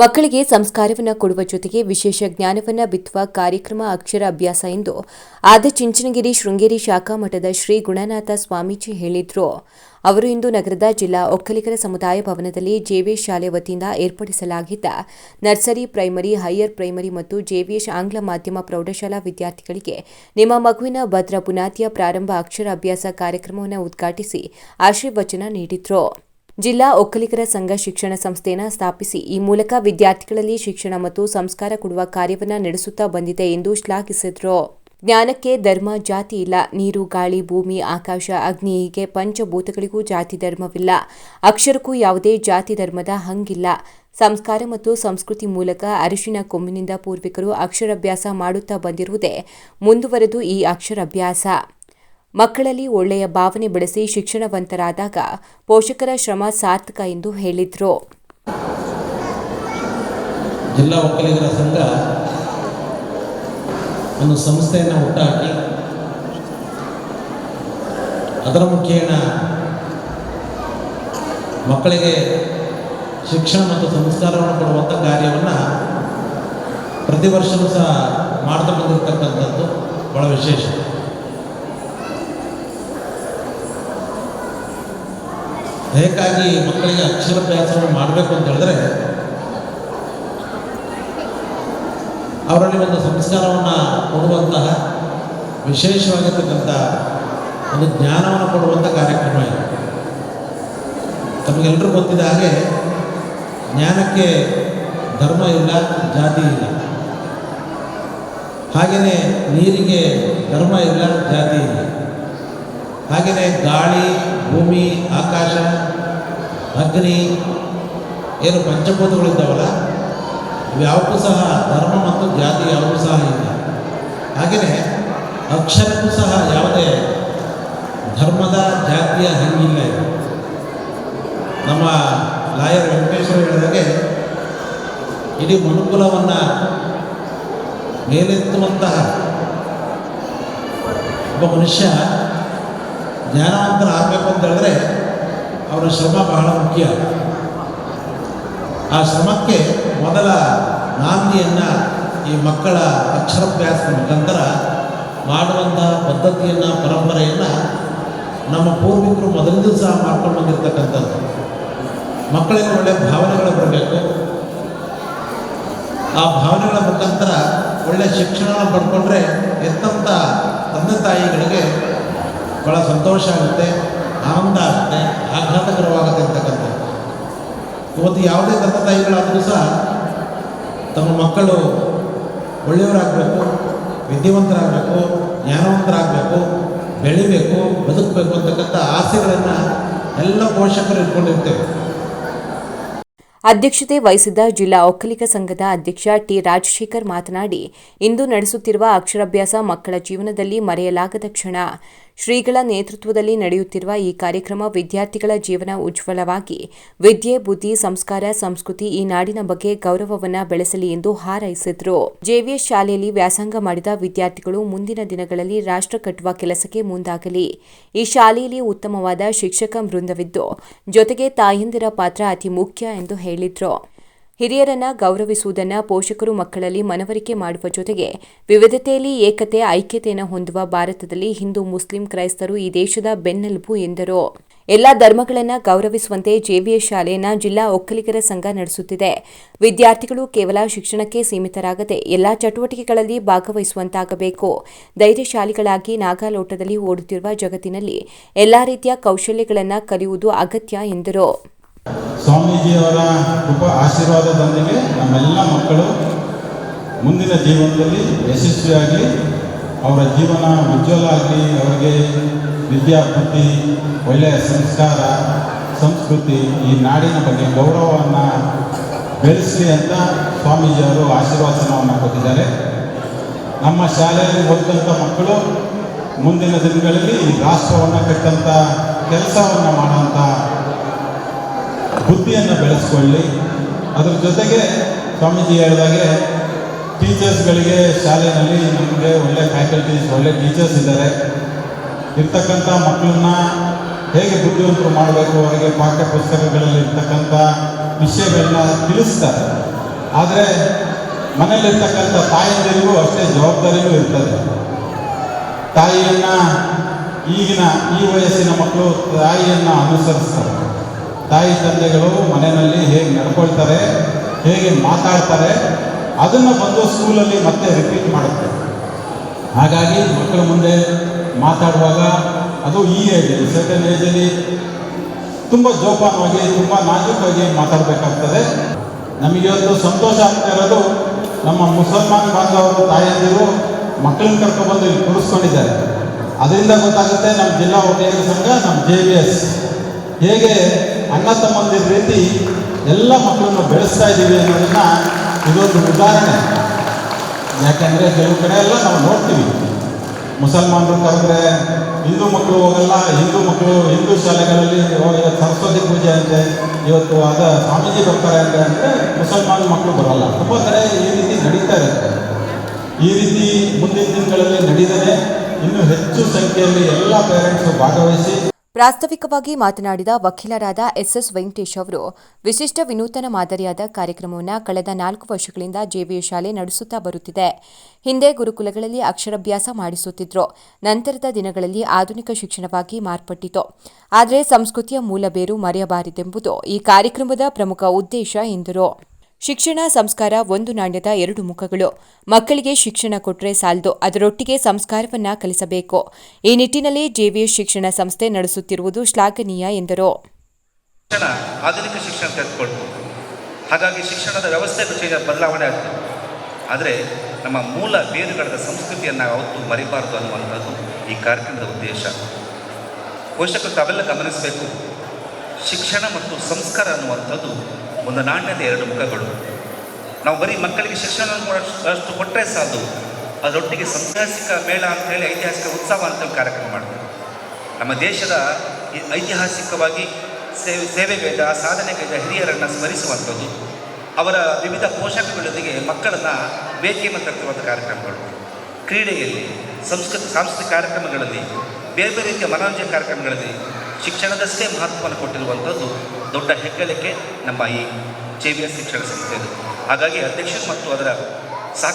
ಮಕ್ಕಳಿಗೆ ಸಂಸ್ಕಾರವನ್ನು ಕೊಡುವ ಜೊತೆಗೆ ವಿಶೇಷ ಜ್ಞಾನವನ್ನು ಬಿತ್ತುವ ಕಾರ್ಯಕ್ರಮ ಅಕ್ಷರ ಅಭ್ಯಾಸ ಎಂದು ಆದಚುಂಚನಗಿರಿ ಶೃಂಗೇರಿ ಶಾಖಾ ಮಠದ ಶ್ರೀ ಗುಣನಾಥ ಸ್ವಾಮೀಜಿ ಹೇಳಿದ್ರು. ಅವರು ಇಂದು ನಗರದ ಜಿಲ್ಲಾ ಒಕ್ಕಲಿಗರ ಸಮುದಾಯ ಭವನದಲ್ಲಿ ಜೆವಿಎಸ್ ಶಾಲೆ ವತಿಯಿಂದ ಏರ್ಪಡಿಸಲಾಗಿದ್ದ ನರ್ಸರಿ ಪ್ರೈಮರಿ, ಹೈಯರ್ ಪ್ರೈಮರಿ ಮತ್ತು ಜೆವಿಎಸ್ ಆಂಗ್ಲ ಮಾಧ್ಯಮ ಪ್ರೌಢಶಾಲಾ ವಿದ್ಯಾರ್ಥಿಗಳಿಗೆ ನಿಮ್ಮ ಮಗುವಿನ ಭದ್ರ ಬುನಾದಿಯ ಪ್ರಾರಂಭ ಅಕ್ಷರ ಅಭ್ಯಾಸ ಕಾರ್ಯಕ್ರಮವನ್ನು ಉದ್ಘಾಟಿಸಿ ಆಶೀರ್ವಚನ ನೀಡಿದ್ರು. ಜಿಲ್ಲಾ ಒಕ್ಕಲಿಗರ ಸಂಘ ಶಿಕ್ಷಣ ಸಂಸ್ಥೆಯನ್ನು ಸ್ಥಾಪಿಸಿ, ಈ ಮೂಲಕ ವಿದ್ಯಾರ್ಥಿಗಳಲ್ಲಿ ಶಿಕ್ಷಣ ಮತ್ತು ಸಂಸ್ಕಾರ ಕೊಡುವ ಕಾರ್ಯವನ್ನು ನಡೆಸುತ್ತಾ ಬಂದಿದೆ ಎಂದು ಶ್ಲಾಘಿಸಿದರು. ಜ್ಞಾನಕ್ಕೆ ಧರ್ಮ ಜಾತಿ ಇಲ್ಲ. ನೀರು, ಗಾಳಿ, ಭೂಮಿ, ಆಕಾಶ, ಅಗ್ನಿ ಹೀಗೆ ಪಂಚಭೂತಗಳಿಗೂ ಜಾತಿ ಧರ್ಮವಿಲ್ಲ. ಅಕ್ಷರಕ್ಕೂ ಯಾವುದೇ ಜಾತಿ ಧರ್ಮದ ಹಂಗಿಲ್ಲ. ಸಂಸ್ಕಾರ ಮತ್ತು ಸಂಸ್ಕೃತಿ ಮೂಲಕ ಅರಿಶಿನ ಕೊಂಬಿನಿಂದ ಪೂರ್ವಿಕರು ಅಕ್ಷರಾಭ್ಯಾಸ ಮಾಡುತ್ತಾ ಬಂದಿರುವುದೇ ಮುಂದುವರೆದು ಈ ಅಕ್ಷರಾಭ್ಯಾಸ. ಮಕ್ಕಳಲ್ಲಿ ಒಳ್ಳೆಯ ಭಾವನೆ ಬೆಳೆಸಿ ಶಿಕ್ಷಣವಂತರಾದಾಗ ಪೋಷಕರ ಶ್ರಮ ಸಾರ್ಥಕ ಎಂದು ಹೇಳಿದರು. ಜಿಲ್ಲಾ ಒಕ್ಕಲಿಗರ ಸಂಘ ಒಂದು ಸಂಸ್ಥೆಯನ್ನು ಹುಟ್ಟಾಕಿ ಅದರ ಮುಖೇನ ಮಕ್ಕಳಿಗೆ ಶಿಕ್ಷಣ ಮತ್ತು ಸಂಸ್ಕಾರವನ್ನು ಕೊಡುವಂಥ ಕಾರ್ಯವನ್ನು ಪ್ರತಿ ವರ್ಷವೂ ಸಹ ಮಾಡ್ತಾ ಬಂದಿರತಕ್ಕಂಥದ್ದು ಭಾಳ ವಿಶೇಷ. ಹೇಗಾಗಿ ಮಕ್ಕಳಿಗೆ ಅಕ್ಷರಾಭ್ಯಾಸವನ್ನು ಮಾಡಬೇಕು ಅಂತ ಹೇಳಿದ್ರೆ, ಅವರಲ್ಲಿ ಒಂದು ಸಂಸ್ಕಾರವನ್ನು ಕೊಡುವಂತಹ ವಿಶೇಷವಾಗಿರ್ತಕ್ಕಂಥ ಒಂದು ಜ್ಞಾನವನ್ನು ಕೊಡುವಂಥ ಕಾರ್ಯಕ್ರಮ ಇದೆ. ತಮಗೆಲ್ಲರೂ ಗೊತ್ತಿದ್ದ ಹಾಗೆ, ಜ್ಞಾನಕ್ಕೆ ಧರ್ಮ ಇಲ್ಲ, ಜಾತಿ ಇಲ್ಲ. ಹಾಗೆಯೇ ನೀರಿಗೆ ಧರ್ಮ ಇಲ್ಲ, ಜಾತಿ ಇಲ್ಲ. ಹಾಗೆಯೇ ಗಾಳಿ, ಭೂಮಿ, ಆಕಾಶ, ಅಗ್ನಿ, ಏನು ಪಂಚಭೂತಗಳಿದ್ದಾವಲ್ಲ ಇವ್ಯಾವಕ್ಕೂ ಸಹ ಧರ್ಮ ಮತ್ತು ಜಾತಿ ಯಾವುದೂ ಸಹ ಇಲ್ಲ. ಹಾಗೆಯೇ ಅಕ್ಷರಕ್ಕೂ ಸಹ ಯಾವುದೇ ಧರ್ಮದ ಜಾತಿಯ ಹಂಗಿಲ್ಲ ನಮ್ಮ ಲಾಯರ್ ವೆಂಕಟೇಶ್ವರ ಹೇಳಿದಾಗೆ, ಇಡೀ ಮನುಕುಲವನ್ನು ಮೇಲೆತ್ತುವಂತಹ ಒಬ್ಬ ಮನುಷ್ಯ ಜ್ಞಾನವಂತರಾಗಬೇಕು ಅಂತ ಹೇಳಿದ್ರೆ ಅವರ ಶ್ರಮ ಬಹಳ ಮುಖ್ಯ. ಆ ಶ್ರಮಕ್ಕೆ ಮೊದಲ ನಾಂದಿಯನ್ನು ಈ ಮಕ್ಕಳ ಅಕ್ಷರಾಭ್ಯಾಸದ ಮುಖಾಂತರ ಮಾಡುವಂತಹ ಪದ್ಧತಿಯನ್ನು, ಪರಂಪರೆಯನ್ನು ನಮ್ಮ ಪೂರ್ವಿಕರು ಮೊದಲಿಂದ ಸಹ ಮಾಡ್ಕೊಂಡು ಬಂದಿರತಕ್ಕಂಥದ್ದು. ಮಕ್ಕಳಿಗೆ ಒಳ್ಳೆಯ ಭಾವನೆಗಳು ಬರಬೇಕು. ಆ ಭಾವನೆಗಳ ಮುಖಾಂತರ ಒಳ್ಳೆಯ ಶಿಕ್ಷಣವನ್ನು ಪಡ್ಕೊಂಡ್ರೆ ಎತ್ತಂಥ ತಂದೆ ತಾಯಿಗಳಿಗೆ ಭಾಳ ಸಂತೋಷ ಆಗುತ್ತೆ, ಆನಂದ ಆಗುತ್ತೆ ಆಘಾತಕರವಾಗುತ್ತೆ ಅಂತಕ್ಕಂಥದ್ದು ಇವತ್ತು ಯಾವುದೇ ತಂದೆ ತಾಯಿಗಳಾದರೂ ಸಹ ತಮ್ಮ ಮಕ್ಕಳು ಒಳ್ಳೆಯವರಾಗಬೇಕು, ವಿದ್ಯಾವಂತರಾಗಬೇಕು, ಜ್ಞಾನವಂತರಾಗಬೇಕು, ಬೆಳಿಬೇಕು, ಬದುಕಬೇಕು ಅಂತಕ್ಕಂಥ ಆಸೆಗಳನ್ನು ಎಲ್ಲ ಪೋಷಕರು ಇಟ್ಕೊಂಡಿರ್ತೇವೆ. ಅಧ್ಯಕ್ಷತೆ ವಹಿಸಿದ್ದ ಜಿಲ್ಲಾ ಒಕ್ಕಲಿಗ ಸಂಘದ ಅಧ್ಯಕ್ಷ ಟಿ ರಾಜಶೇಖರ್ ಮಾತನಾಡಿ, ಇಂದು ನಡೆಸುತ್ತಿರುವ ಅಕ್ಷರಾಭ್ಯಾಸ ಮಕ್ಕಳ ಜೀವನದಲ್ಲಿ ಮರೆಯಲಾಗದ ಕ್ಷಣ. ಶ್ರೀಗಳ ನೇತೃತ್ವದಲ್ಲಿ ನಡೆಯುತ್ತಿರುವ ಈ ಕಾರ್ಯಕ್ರಮ ವಿದ್ಯಾರ್ಥಿಗಳ ಜೀವನ ಉಜ್ವಲವಾಗಿ, ವಿದ್ಯೆ, ಬುದ್ಧಿ, ಸಂಸ್ಕಾರ, ಸಂಸ್ಕೃತಿ ಈ ನಾಡಿನ ಬಗ್ಗೆ ಗೌರವವನ್ನು ಬೆಳೆಸಲಿ ಎಂದು ಹಾರೈಸಿದರು. ಜೆವಿಎಸ್ ಶಾಲೆಯಲ್ಲಿ ವ್ಯಾಸಂಗ ಮಾಡಿದ ವಿದ್ಯಾರ್ಥಿಗಳು ಮುಂದಿನ ದಿನಗಳಲ್ಲಿ ರಾಷ್ಟ್ರ ಕಟ್ಟುವ ಕೆಲಸಕ್ಕೆ ಮುಂದಾಗಲಿ. ಈ ಶಾಲೆಯಲ್ಲಿ ಉತ್ತಮವಾದ ಶಿಕ್ಷಕ ವೃಂದವಿದ್ದು, ಜೊತೆಗೆ ತಾಯಂದಿರ ಪಾತ್ರ ಅತಿ ಮುಖ್ಯ ಎಂದು ಹೇಳಿದ್ರು. ಹಿರಿಯರನ್ನ ಗೌರವಿಸುವುದನ್ನು ಪೋಷಕರು ಮಕ್ಕಳಲ್ಲಿ ಮನವರಿಕೆ ಮಾಡುವ ಜೊತೆಗೆ ವಿವಿಧತೆಯಲ್ಲಿ ಏಕತೆ, ಐಕ್ಯತೆಯನ್ನು ಹೊಂದುವ ಭಾರತದಲ್ಲಿ ಹಿಂದೂ, ಮುಸ್ಲಿಂ, ಕ್ರೈಸ್ತರು ಈ ದೇಶದ ಬೆನ್ನೆಲುಬು ಎಂದರು. ಎಲ್ಲ ಧರ್ಮಗಳನ್ನು ಗೌರವಿಸುವಂತೆ ಜೆವಿಎಸ್ ಶಾಲೆಯನ್ನ ಜಿಲ್ಲಾ ಒಕ್ಕಲಿಗರ ಸಂಘ ನಡೆಸುತ್ತಿದೆ. ವಿದ್ಯಾರ್ಥಿಗಳು ಕೇವಲ ಶಿಕ್ಷಣಕ್ಕೆ ಸೀಮಿತರಾಗದೆ ಎಲ್ಲಾ ಚಟುವಟಿಕೆಗಳಲ್ಲಿ ಭಾಗವಹಿಸುವಂತಾಗಬೇಕು. ಧೈರ್ಯಶಾಲಿಗಳಾಗಿ ನಾಗಾಲೋಟದಲ್ಲಿ ಓಡುತ್ತಿರುವ ಜಗತ್ತಿನಲ್ಲಿ ಎಲ್ಲಾ ರೀತಿಯ ಕೌಶಲ್ಯಗಳನ್ನು ಕಲಿಯುವುದು ಅಗತ್ಯ ಎಂದರು. ಸ್ವಾಮೀಜಿಯವರ ಉಪ ಆಶೀರ್ವಾದದೊಂದಿಗೆ ನಮ್ಮೆಲ್ಲ ಮಕ್ಕಳು ಮುಂದಿನ ಜೀವನದಲ್ಲಿ ಯಶಸ್ವಿಯಾಗಿ ಅವರ ಜೀವನ ಉಜ್ವಲ ಆಗಲಿ, ಅವರಿಗೆ ವಿದ್ಯಾ ಬುದ್ಧಿ, ಒಳ್ಳೆಯ ಸಂಸ್ಕಾರ, ಸಂಸ್ಕೃತಿ, ಈ ನಾಡಿನ ಬಗ್ಗೆ ಗೌರವವನ್ನು ಬೆಳೆಸಲಿ ಅಂತ ಸ್ವಾಮೀಜಿಯವರು ಆಶೀರ್ವಾದನವನ್ನು ಕೊಟ್ಟಿದ್ದಾರೆ. ನಮ್ಮ ಶಾಲೆಯಲ್ಲಿ ಓದಿದಂಥ ಮಕ್ಕಳು ಮುಂದಿನ ದಿನಗಳಲ್ಲಿ ಈ ರಾಷ್ಟ್ರವನ್ನು ಕಟ್ಟಂಥ ಕೆಲಸವನ್ನು ಮಾಡೋಂಥ ಬುದ್ಧಿಯನ್ನು ಬೆಳೆಸ್ಕೊಳ್ಳಿ. ಅದ್ರ ಜೊತೆಗೆ ಸ್ವಾಮೀಜಿ ಹೇಳಿದಾಗೆ ಟೀಚರ್ಸ್ಗಳಿಗೆ ಶಾಲೆಯಲ್ಲಿ ನಮಗೆ ಒಳ್ಳೆ ಫ್ಯಾಕಲ್ಟೀಸ್, ಒಳ್ಳೆ ಟೀಚರ್ಸ್ ಇದ್ದಾರೆ. ಇರ್ತಕ್ಕಂಥ ಮಕ್ಕಳನ್ನ ಹೇಗೆ ಬುದ್ಧಿವಂತರು ಮಾಡಬೇಕು, ಅವರಿಗೆ ಪಾಠ್ಯ ಪುಸ್ತಕಗಳಲ್ಲಿ ಇರ್ತಕ್ಕಂಥ ವಿಷಯಗಳನ್ನ ತಿಳಿಸ್ತಾರೆ. ಆದರೆ ಮನೆಯಲ್ಲಿರ್ತಕ್ಕಂಥ ತಾಯಂದಿರಿಗೂ ಅಷ್ಟೇ ಜವಾಬ್ದಾರಿಯೂ ಇರ್ತದೆ. ತಾಯಿಯನ್ನು ಈಗಿನ, ಈ ವಯಸ್ಸಿನ ಮಕ್ಕಳು ತಾಯಿಯನ್ನು ಅನುಸರಿಸ್ತಾರೆ. ತಾಯಿ ತಂದೆಗಳು ಮನೆಯಲ್ಲಿ ಹೇಗೆ ನಡ್ಕೊಳ್ತಾರೆ, ಹೇಗೆ ಮಾತಾಡ್ತಾರೆ, ಅದನ್ನು ಬಂದು ಸ್ಕೂಲಲ್ಲಿ ಮತ್ತೆ ರಿಪೀಟ್ ಮಾಡುತ್ತೆ. ಹಾಗಾಗಿ ಮಕ್ಕಳ ಮುಂದೆ ಮಾತಾಡುವಾಗ ಅದು ಈ ಏಜಲ್ಲಿ ಸೆಕೆಂಡ್ ಏಜಲ್ಲಿ ತುಂಬ ಜೋಪಾನವಾಗಿ, ತುಂಬ ನಾಜೂಕಾಗಿ ಮಾತಾಡಬೇಕಾಗ್ತದೆ. ನಮಗೆ ಒಂದು ಸಂತೋಷ ಆಗ್ತಾ ಇರೋದು ನಮ್ಮ ಮುಸಲ್ಮಾನ್ ಬಾಂಧವರು ತಾಯಂದಿರು ಮಕ್ಕಳನ್ನ ಕರ್ಕೊಬಂದು ಇಲ್ಲಿ ಕೂರಿಸ್ಕೊಂಡಿದ್ದಾರೆ. ಅದರಿಂದ ಗೊತ್ತಾಗುತ್ತೆ ನಮ್ಮ ಜಿಲ್ಲಾ ಒಕ್ಕಲಿಗ ಸಂಘ, ನಮ್ಮ ಜೆ ವಿ ಎಸ್ ಹೇಗೆ ಅಣ್ಣ ತಮ್ಮಂದಿರ ರೀತಿ ಎಲ್ಲ ಮಕ್ಕಳನ್ನು ಬೆಳೆಸ್ತಾ ಇದ್ದೀವಿ ಅನ್ನೋದನ್ನ ಇದೊಂದು ಉದಾಹರಣೆ. ಯಾಕೆಂದರೆ ಕೆಲವು ಕಡೆ ಎಲ್ಲ ನಾವು ನೋಡ್ತೀವಿ. ಮುಸಲ್ಮಾನರು ಕರೆದ್ರೆ ಹಿಂದೂ ಮಕ್ಕಳು ಹೋಗಲ್ಲ, ಹಿಂದೂ ಮಕ್ಕಳು ಹಿಂದೂ ಶಾಲೆಗಳಲ್ಲಿ ಸರಸ್ವತಿ ಪೂಜೆ ಅಂತೆ ಇವತ್ತು ಆದ ಸ್ವಾಮೀಜಿ ಬರ್ತಾರೆ ಅಂತ ಅಂದರೆ ಮುಸಲ್ಮಾನ ಮಕ್ಕಳು ಬರಲ್ಲ. ತುಂಬ ಕಡೆ ಈ ರೀತಿ ನಡೀತಾ ಇರುತ್ತೆ. ಈ ರೀತಿ ಮುಂದಿನ ದಿನಗಳಲ್ಲಿ ನಡೀದರೆ ಇನ್ನೂ ಹೆಚ್ಚು ಸಂಖ್ಯೆಯಲ್ಲಿ ಎಲ್ಲ ಪೇರೆಂಟ್ಸು ಭಾಗವಹಿಸಿ ಪ್ರಾಸ್ತಾವಿಕವಾಗಿ ಮಾತನಾಡಿದ ವಕೀಲರಾದ ಎಸ್ಎಸ್ ವೆಂಕಟೇಶ್ ಅವರು, ವಿಶಿಷ್ಟ ವಿನೂತನ ಮಾದರಿಯಾದ ಕಾರ್ಯಕ್ರಮವನ್ನು ಕಳೆದ ನಾಲ್ಕು ವರ್ಷಗಳಿಂದ ಜೆವಿಯು ಶಾಲೆ ನಡೆಸುತ್ತಾ ಬರುತ್ತಿದೆ. ಹಿಂದೆ ಗುರುಕುಲಗಳಲ್ಲಿ ಅಕ್ಷರಾಭ್ಯಾಸ ಮಾಡಿಸುತ್ತಿದ್ರು. ನಂತರದ ದಿನಗಳಲ್ಲಿ ಆಧುನಿಕ ಶಿಕ್ಷಣವಾಗಿ ಮಾರ್ಪಟ್ಟಿತು. ಆದರೆ ಸಂಸ್ಕೃತಿಯ ಮೂಲ ಬೇರು ಮರೆಯಬಾರದೆಂಬುದು ಈ ಕಾರ್ಯಕ್ರಮದ ಪ್ರಮುಖ ಉದ್ದೇಶ ಎಂದರು. ಶಿಕ್ಷಣ ಸಂಸ್ಕಾರ ಒಂದು ನಾಣ್ಯದ ಎರಡು ಮುಖಗಳು. ಮಕ್ಕಳಿಗೆ ಶಿಕ್ಷಣ ಕೊಟ್ಟರೆ ಸಾಲದು, ಅದರೊಟ್ಟಿಗೆ ಸಂಸ್ಕಾರವನ್ನ ಕಲಿಸಬೇಕು. ಈ ನಿಟ್ಟಿನಲ್ಲಿ ಜೆವಿಎಸ್ ಶಿಕ್ಷಣ ಸಂಸ್ಥೆ ನಡೆಸುತ್ತಿರುವುದು ಶ್ಲಾಘನೀಯ ಎಂದರು. ಆಧುನಿಕ ಶಿಕ್ಷಣ ತೆಗೆದುಕೊಳ್ಬೋದು ಹಾಗಾಗಿ ಶಿಕ್ಷಣದ ವ್ಯವಸ್ಥೆ ಬದಲಾವಣೆ ಆಗ್ತದೆ. ಆದರೆ ನಮ್ಮ ಮೂಲ ಬೇರುಗಳದ ಸಂಸ್ಕೃತಿಯನ್ನು ಯಾವತ್ತೂ ಮರಿಬಾರದು ಅನ್ನುವಂಥದ್ದು ಈ ಕಾರ್ಯಕ್ರಮದ ಉದ್ದೇಶ. ಪೋಷಕರು ತಾವೆಲ್ಲ ಗಮನಿಸಬೇಕು. ಶಿಕ್ಷಣ ಮತ್ತು ಸಂಸ್ಕಾರ ಅನ್ನುವಂಥದ್ದು ಒಂದು ನಾಣ್ಯದ ಎರಡು ಮುಖಗಳು. ನಾವು ಬರೀ ಮಕ್ಕಳಿಗೆ ಕೊಡೋಷ್ಟು- ಅಷ್ಟು ಕೊಟ್ಟರೆ ಸಾಧು ಅದರೊಟ್ಟಿಗೆ ಸಾಂಸ್ಕೃತಿಕ ಮೇಳ ಅಂತ ಹೇಳಿ ಐತಿಹಾಸಿಕ ಉತ್ಸವ ಅಂತ ಕಾರ್ಯಕ್ರಮ ಮಾಡ್ತೀವಿ. ನಮ್ಮ ದೇಶದ ಐತಿಹಾಸಿಕವಾಗಿ ಸೇವೆ ಸೇವೆಗೈದ ಸಾಧನೆಗೈದ ಹಿರಿಯರನ್ನು ಸ್ಮರಿಸುವಂಥದ್ದು, ಅವರ ವಿವಿಧ ಪೋಷಕಗಳೊಂದಿಗೆ ಮಕ್ಕಳನ್ನು ಬೇಕೆ ಮಾತಾಡ್ತಿರುವಂಥ ಕಾರ್ಯಕ್ರಮಗಳು. ಕ್ರೀಡೆಯಲ್ಲಿ, ಸಂಸ್ಕೃತಿ ಸಾಂಸ್ಕೃತಿಕ ಕಾರ್ಯಕ್ರಮಗಳಲ್ಲಿ ಬೇರೆ ಬೇರೆ ರೀತಿಯ ಮನೋರಂಜನೆ ಕಾರ್ಯಕ್ರಮಗಳಲ್ಲಿ ಶಿಕ್ಷಣದಷ್ಟೇ ಮಹತ್ವವನ್ನು ಕೊಟ್ಟಿರುವಂಥದ್ದು ದೊಡ್ಡ ಹೆಗ್ಗಳಿಕೆ ನಮ್ಮ ಈ ಜೆ ಬಿ ಎಸ್ ಶಿಕ್ಷಣ ಸಂಸ್ಥೆದು ಹಾಗಾಗಿ ಅಧ್ಯಕ್ಷರು ಮತ್ತು ಅದರ